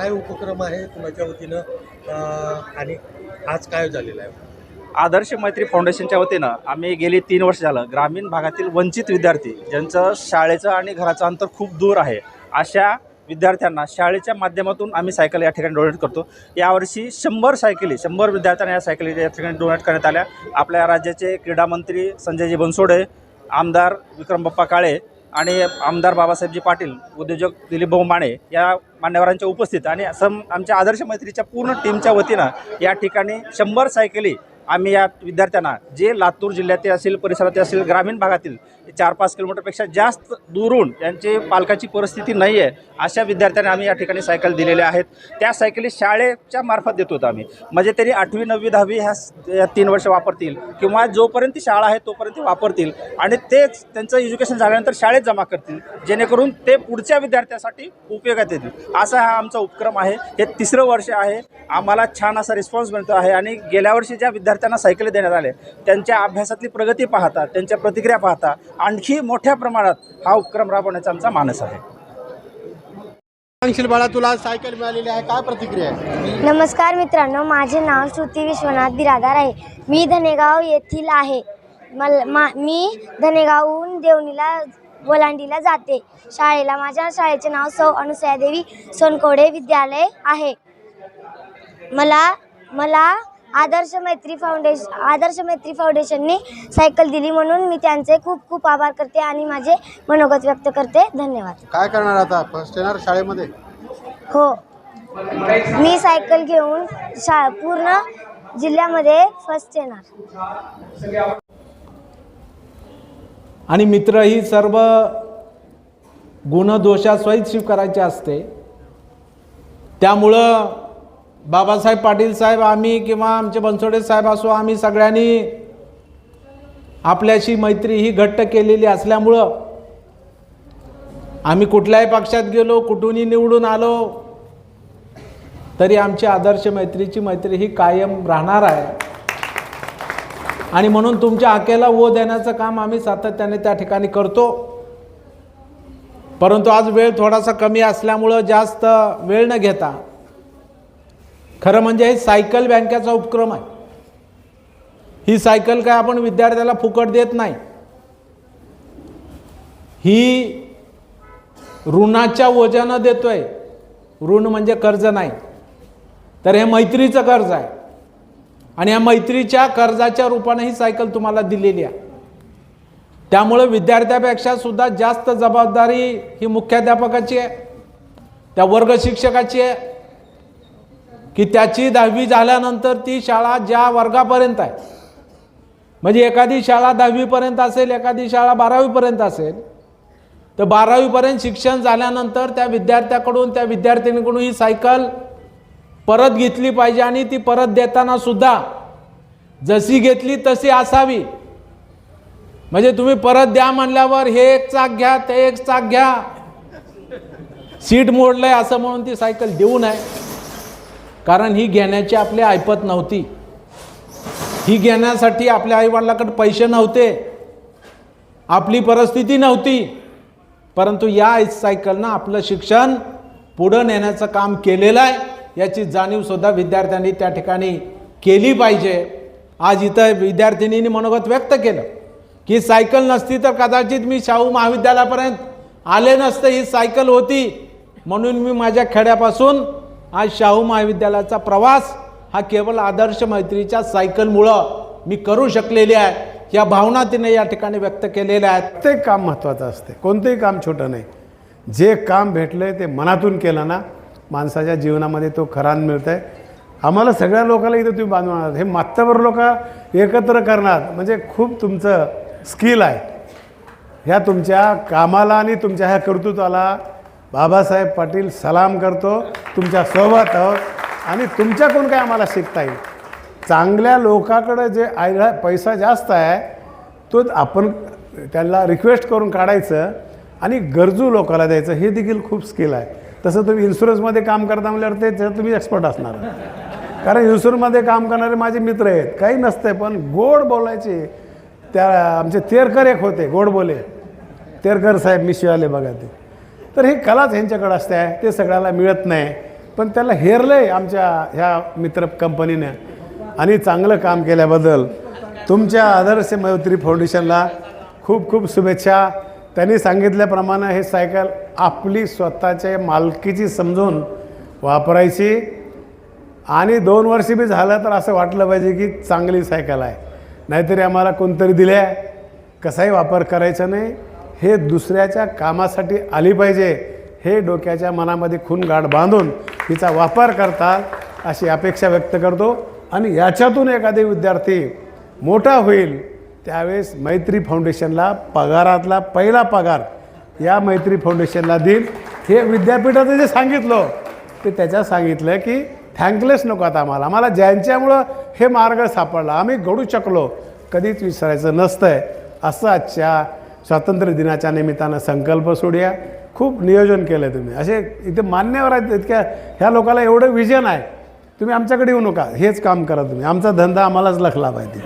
काय उपक्रम आहे कुणाच्या वतीनं? आणि आज काय झालेलं आहे? आदर्श मैत्री फाउंडेशनच्या वतीनं आम्ही गेली तीन वर्ष झालं ग्रामीण भागातील वंचित विद्यार्थी ज्यांचं शाळेचं आणि घराचं अंतर खूप दूर आहे अशा विद्यार्थ्यांना शाळेच्या माध्यमातून आम्ही सायकल या ठिकाणी डोनेट करतो. यावर्षी शंभर सायकली शंभर विद्यार्थ्यांना या सायकली या ठिकाणी डोनेट करण्यात आल्या. आपल्या राज्याचे क्रीडा मंत्री संजयजी बनसोडे आमदार विक्रम बाप्पा काळे आणि आमदार बाबासाहेबजी पाटील उद्योजक दिलीप भाऊ माने या मान्यवरांच्या उपस्थित आणि सम आमच्या आदर्श मैत्रीच्या पूर्ण टीमच्या वतीनं या ठिकाणी शंभर सायकली आम्ही या विद्यार्थ्यांना जे लातूर जिल्ह्यातील असेल परिसरातील असेल ग्रामीण भागातील चार पाच किलोमीटरपेक्षा जास्त दुरून त्यांची पालकाची परिस्थिती नाही आहे अशा विद्यार्थ्यांना आम्ही या ठिकाणी सायकल दिलेल्या आहेत. त्या सायकली शाळेच्या मार्फत देत होतो आम्ही. म्हणजे तरी आठवी नववी दहावी ह्या तीन वर्ष वापरतील किंवा जोपर्यंत ती शाळा आहे तोपर्यंत वापरतील आणि तेच त्यांचं एज्युकेशन झाल्यानंतर शाळेत जमा करतील. जेणेकरून ते पुढच्या विद्यार्थ्यासाठी उपयोगात येतील. असा हा आमचा उपक्रम आहे. हे तिसरं वर्ष आहे. आम्हाला छान असा रिस्पॉन्स मिळतो आहे आणि गेल्या वर्षी ज्या विद्यार्थी विद्यार्थ्यांना सायकली देण्यात आले. त्यांच्या अभ्यासातली प्रगती पाहता त्यांच्या प्रतिक्रिया पाहता आणखी मोठ्या प्रमाणात हा उपक्रम राबवण्याचा आमचा मानस आहे. सांगशील बाळा तुला सायकल मिळालेली आहे. काय प्रतिक्रिया आहे? नमस्कार मित्रांनो माझे नाव श्रुती विश्वनाथ बिरादार आहे. मी धनेगाव येथील आहे. मल मा मी धनेगावहून देवणीला वलांडीला जाते. शाळेला माझ्या शाळेचे नाव सौ अनुसयादेवी सोनकोडे विद्यालय आहे. मला मला आदर्श मैत्री फाउंडेशन आदर्श मैत्री फाउंडेशनने सायकल दिली म्हणून मी त्यांचे खूप खूप आभार करते आणि माझे मनोगत व्यक्त करते. धन्यवाद. काय करणार आता? फर्स्ट येणार शाळेमध्ये? हो. मी सायकल घेऊन शा पूर्ण जिल्ह्यामध्ये फर्स्ट येणार. आणि मित्र ही सर्व गुणदोषासहित स्वीकारायचे असते. त्यामुळं बाबासाहेब पाटील साहेब आम्ही किंवा आमचे बनसोडे साहेब असो आम्ही सगळ्यांनी आपल्याशी मैत्री ही घट्ट केलेली असल्यामुळं आम्ही कुठल्याही पक्षात गेलो कुठूनही निवडून आलो तरी आमची आदर्श मैत्रीची मैत्री ही कायम राहणार आहे. आणि म्हणून तुमच्या आकेला ओ देण्याचं काम आम्ही सातत्याने त्या ठिकाणी करतो. परंतु आज वेळ थोडासा कमी असल्यामुळं जास्त वेळ न घेता खरं म्हणजे हे सायकल बँकेचा उपक्रम आहे. ही सायकल काय आपण विद्यार्थ्याला फुकट देत नाही. ही ऋणाच्या ओझ्यानं देतोय. ऋण म्हणजे कर्ज नाही. तर हे मैत्रीचं कर्ज आहे. आणि या मैत्रीच्या कर्जाच्या रूपाने ही सायकल तुम्हाला दिलेली आहे. त्यामुळे विद्यार्थ्यापेक्षा सुद्धा जास्त जबाबदारी ही मुख्याध्यापकाची आहे. त्या वर्ग शिक्षकाची आहे. की त्याची दहावी झाल्यानंतर ती शाळा ज्या वर्गापर्यंत आहे. म्हणजे एखादी शाळा दहावीपर्यंत असेल एखादी शाळा बारावीपर्यंत असेल तर बारावीपर्यंत शिक्षण झाल्यानंतर त्या विद्यार्थ्याकडून त्या विद्यार्थिनीकडून ही सायकल परत घेतली पाहिजे आणि ती परत देताना सुद्धा जशी घेतली तशी असावी. म्हणजे तुम्ही परत द्या म्हणल्यावर हे एक चाक घ्या ते एक चाक घ्या. सीट मोडलंय असं म्हणून ती सायकल देऊ नये. कारण ही घेण्याची आपली ऐपत नव्हती. ही घेण्यासाठी आपल्या आईवडिलाकडे पैसे नव्हते. आपली परिस्थिती नव्हती. परंतु या सायकलनं आपलं शिक्षण पुढं नेण्याचं काम केलेलं आहे. याची जाणीवसुद्धा विद्यार्थ्यांनी त्या ठिकाणी केली पाहिजे. आज इथं विद्यार्थिनींनी मनोगत व्यक्त केलं की सायकल नसती तर कदाचित मी शाहू महाविद्यालयापर्यंत आले नसते. ही सायकल होती. म्हणून मी माझ्या खेड्यापासून आज शाहू महाविद्यालयाचा प्रवास हा केवळ आदर्श मैत्रीच्या सायकलमुळं मी करू शकलेली आहे. या भावना तिने या ठिकाणी व्यक्त केलेल्या आहेत. प्रत्येक काम महत्त्वाचं असते. कोणतंही काम छोटं नाही. जे काम भेटलं आहे ते मनातून केलं ना माणसाच्या जीवनामध्ये तो खरान मिळतं आहे आम्हाला सगळ्या लोकांना इथं तुम्ही बांधवणार हे मात्तावर लोक एकत्र करणार म्हणजे खूप तुमचं स्किल आहे. ह्या तुमच्या कामाला आणि तुमच्या ह्या कर्तृत्वाला बाबासाहेब पाटील सलाम करतो. तुमच्यासोबत आहोत. आणि तुमच्याकडून काय आम्हाला शिकता येईल? चांगल्या लोकाकडं जे आयला पैसा जास्त आहे तो आपण त्यांना रिक्वेस्ट करून काढायचं आणि गरजू लोकाला द्यायचं. हे देखील खूप स्किल आहे. तसं तुम्ही इन्शुरन्समध्ये काम करता म्हणल्यावर ते त्याच्यात तुम्ही एक्सपर्ट असणार. कारण इन्शुरन्समध्ये काम करणारे माझे मित्र आहेत. काही नसते पण गोड बोलायचे. त्या आमचे तेरकर एक होते गोड बोले. तेरकर साहेब मिशिवाले बघा ते. तर ही कलाच ह्यांच्याकडं असते आहे ते सगळ्याला मिळत नाही. पण त्याला हेरलं आहे आमच्या ह्या मित्र कंपनीने. आणि चांगलं काम केल्याबद्दल तुमच्या आदर्श मैत्री फाउंडेशनला खूप खूप शुभेच्छा. त्यांनी सांगितल्याप्रमाणे हे सायकल आपली स्वतःच्या मालकीची समजून वापरायची. आणि दोन वर्ष बी झालं तर असं वाटलं पाहिजे की चांगली सायकल आहे. नाहीतरी आम्हाला कोणतरी दिल्या. कसाही वापर करायचा नाही. हे दुसऱ्याच्या कामासाठी आली पाहिजे. हे डोक्याच्या मनामध्ये खून गाठ बांधून तिचा वापर करतात अशी अपेक्षा व्यक्त करतो. आणि याच्यातून एखादे विद्यार्थी मोठा होईल त्यावेळेस मैत्री फाउंडेशनला पगारातला पहिला पगार या मैत्री फाउंडेशनला देईल. हे विद्यापीठाचं जे सांगितलं ते त्याच्यात सांगितलं की थँकलेस नको आता आम्हाला. आम्हाला ज्यांच्यामुळं हे मार्ग सापडला आम्ही घडू शकलो. कधीच विसरायचं नसतंय. असं आजच्या स्वातंत्र्य दिनाच्या निमित्तानं संकल्प सोडूया. खूप नियोजन केलं आहे तुम्ही. असे इथे मान्यवर आहेत इतक्या ह्या लोकांना एवढं विजन आहे. तुम्ही आमच्याकडे येऊ नका. हेच काम करा तुम्ही. आमचा धंदा आम्हालाच लखला पाहिजे